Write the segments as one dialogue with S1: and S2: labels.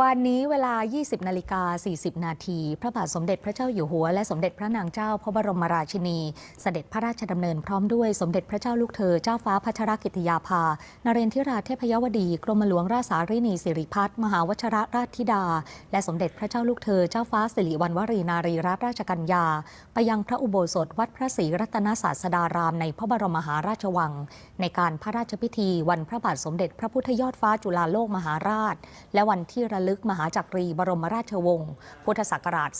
S1: วันนี้เวลา 20 นาฬิกา 40 นาที พระบาทสมเด็จพระเจ้าอยู่หัว และสมเด็จพระนางเจ้าพระบรมราชินี เสด็จพระราชดำเนินพร้อมด้วยสมเด็จพระเจ้าลูกเธอ เจ้าฟ้าพัชรกิติยาภา นเรนทิราเทพยวดี กรมหลวงราชสารินีสิริพัฒน์มหาวชรราชธิดา และสมเด็จพระเจ้าลูกเธอ เจ้าฟ้าสิริวัณวรีนารีรัตนราชกัญญา ไปยังพระอุโบสถวัดพระศรีรัตนศาสดารามในพระบรมมหาราชวัง ในการพระราชพิธี วันพระบาทสมเด็จพระพุทธยอดฟ้าจุฬาโลกมหาราช และวันที่ระลึกมหาจักรีบรมราชวงศ์พุทธศักราช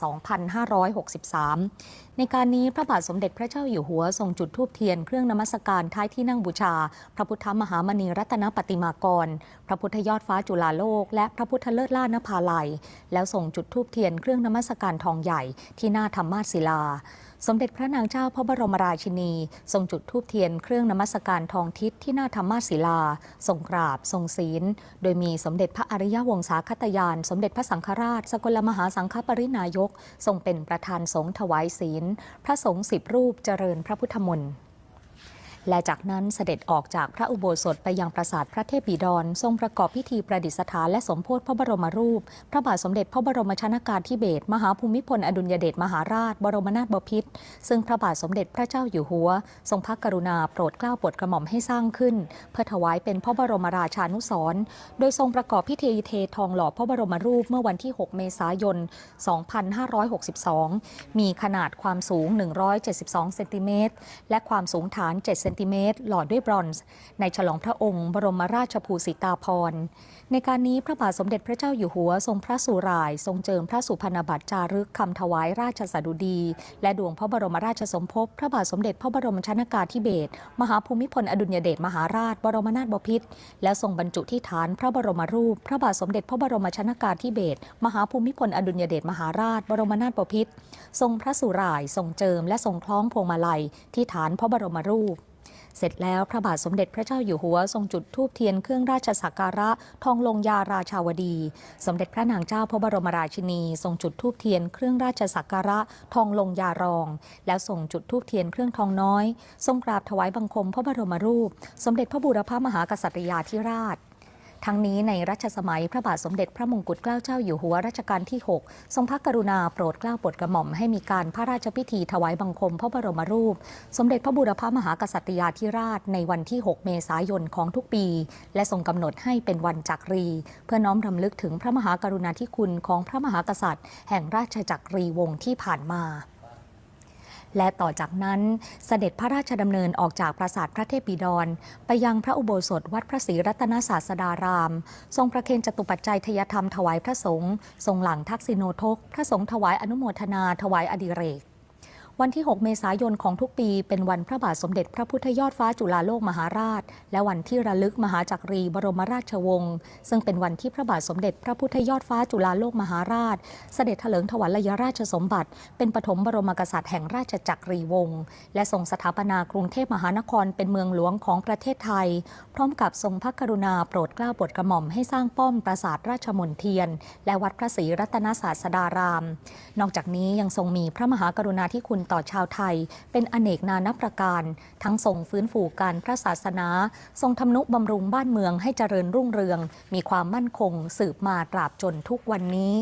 S1: 2563 ในการนี้พระบาทสมเด็จพระเจ้าอยู่หัวทรงจุดธูปเทียนเครื่องนมัสการท้ายที่นั่งบูชา พระพุทธมหามณีรัตนปฏิมากร พระพุทธยอดฟ้าจุฬาโลก และพระพุทธเลิศล่านภาลัย แล้วส่งจุดธูปเทียนเครื่องนมัสการทองใหญ่ที่หน้าธรรมาสศิลาสมเด็จพระนางเจ้าพระบรมราชินี ทรงจุดธูปเทียนเครื่องนมัสการทองทิศที่หน้าธรรมาสศิลา ทรงกราบ ทรงศีล โดยมีสมเด็จพระอริยวงศาคตยาน สมเด็จพระสังฆราช สกลมหาสังฆปรินายก ทรงเป็นประธานสงฆ์ถวายศีล พระสงฆ์สิบรูปเจริญพระพุทธมนต์ และจากนั้นเสด็จออกจากพระอุโบสถไปยังปราสาทพระเทพบิดร ทรงประกอบพิธีประดิษฐานและสมโพธิพระบรมรูป พระบาทสมเด็จพระบรมชนากาธิเบศรมหาภูมิพลอดุลยเดชมหาราช บรมนาถบพิตรซึ่งพระบาทสมเด็จพระเจ้าอยู่หัว ทรงพระกรุณาโปรดเกล้าโปรดกระหม่อมให้สร้างขึ้น เพื่อถวายเป็นพระบรมราชานุสรณ์โดยทรงประกอบพิธีเททองหล่อพระบรมรูปเมื่อวันที่ 6 เมษายน 2562 มีขนาดความสูง 172 เซนติเมตรและความสูงฐาน 7 เซนติเมตร หล่อด้วยบรอนซ์ ในฉลองพระองค์ บรมราชภูสิตาภรณ์ ในการนี้พระบาทสมเด็จพระเจ้าอยู่หัว ทรงพระสุราย ทรงเจิมพระสุพรรณบัตรจารึกคำถวายราชสดุดี และดวงพระบรมราชสมภพพระบาทสมเด็จพระบรมชนากาธิเบศรมหาภูมิพลอดุลยเดชมหาราช บรมนาถบพิตรและทรงบรรจุที่ฐานพระบรมรูป พระบาทสมเด็จพระบรมชนากาธิเบศรมหาภูมิพลอดุลยเดชมหาราช บรมนาถบพิตรทรงพระสุราย ทรงเจิม และทรงคล้องพวงมาลัยที่ฐานพระบรมรูป เสร็จแล้วพระบาทสมเด็จพระเจ้าอยู่หัวทรงจุดธูปเทียนเครื่องราชสักการะทองลงยาราชาวดี สมเด็จพระนางเจ้าพระบรมราชินี ทรงจุดธูปเทียนเครื่องราชสักการะทองลงยารอง แล้วส่งจุดธูปเทียนเครื่องทองน้อย ทรงกราบถวายบังคมพระบรมรูป สมเด็จพระบูรพมหากษัตริยาธิราช ทั้งนี้ในรัชสมัยพระบาทสมเด็จพระมงกุฎเกล้าเจ้าอยู่หัวรัชกาลที่ 6 ทรงพระกรุณาโปรดเกล้าโปรดกระหม่อมให้มีการพระราชพิธีถวายบังคมพระบรมรูป สมเด็จพระบูรพมหากษัตริยาธิราชในวันที่ 6 เมษายนของทุกปี และทรงกำหนดให้เป็นวันจักรี เพื่อน้อมรำลึกถึงพระมหากรุณาธิคุณของพระมหากษัตริย์ แห่งราชจักรีวงศ์ที่ผ่านมา และต่อจากนั้นเสด็จพระราชดำเนินออกจากปราสาทพระเทพบิดร ไปยังพระอุโบสถวัดพระศรีรัตนศาสดาราม ทรงประเคนจตุปัจจัยทยธรรมถวายพระสงฆ์ทรงหลังทักษิโนทก พระสงฆ์ถวายอนุโมทนาถวายอดิเรก วันที่ 6 เมษายนของทุกปีเป็นวันพระบาทสมเด็จพระพุทธยอดฟ้าจุฬาโลกมหาราช และวันที่ระลึกมหาจักรีบรมราชวงศ์ซึ่งเป็นวันที่พระบาทสมเด็จพระพุทธยอดฟ้าจุฬาโลกมหาราช เสด็จเถลิงถวัลยราชสมบัติ เป็นปฐมบรมกษัตริย์แห่งราชจักรีวงศ์และทรงสถาปนากรุงเทพมหานครเป็นเมืองหลวงของประเทศไทย พร้อมกับทรงพระกรุณาโปรดเกล้าโปรดกระหม่อมให้สร้างป้อมปราสาทราชมนเทียน และวัดพระศรีรัตนศาสดาราม นอกจากนี้ยังทรงมีพระมหากรุณาธิคุณต่อชาวไทย เป็นอเนกนานับประการ ทั้งทรงฟื้นฟูการพระศาสนา ทรงทำนุบำรุงบ้านเมืองให้เจริญรุ่งเรือง มีความมั่นคงสืบมาตราบจนทุกวันนี้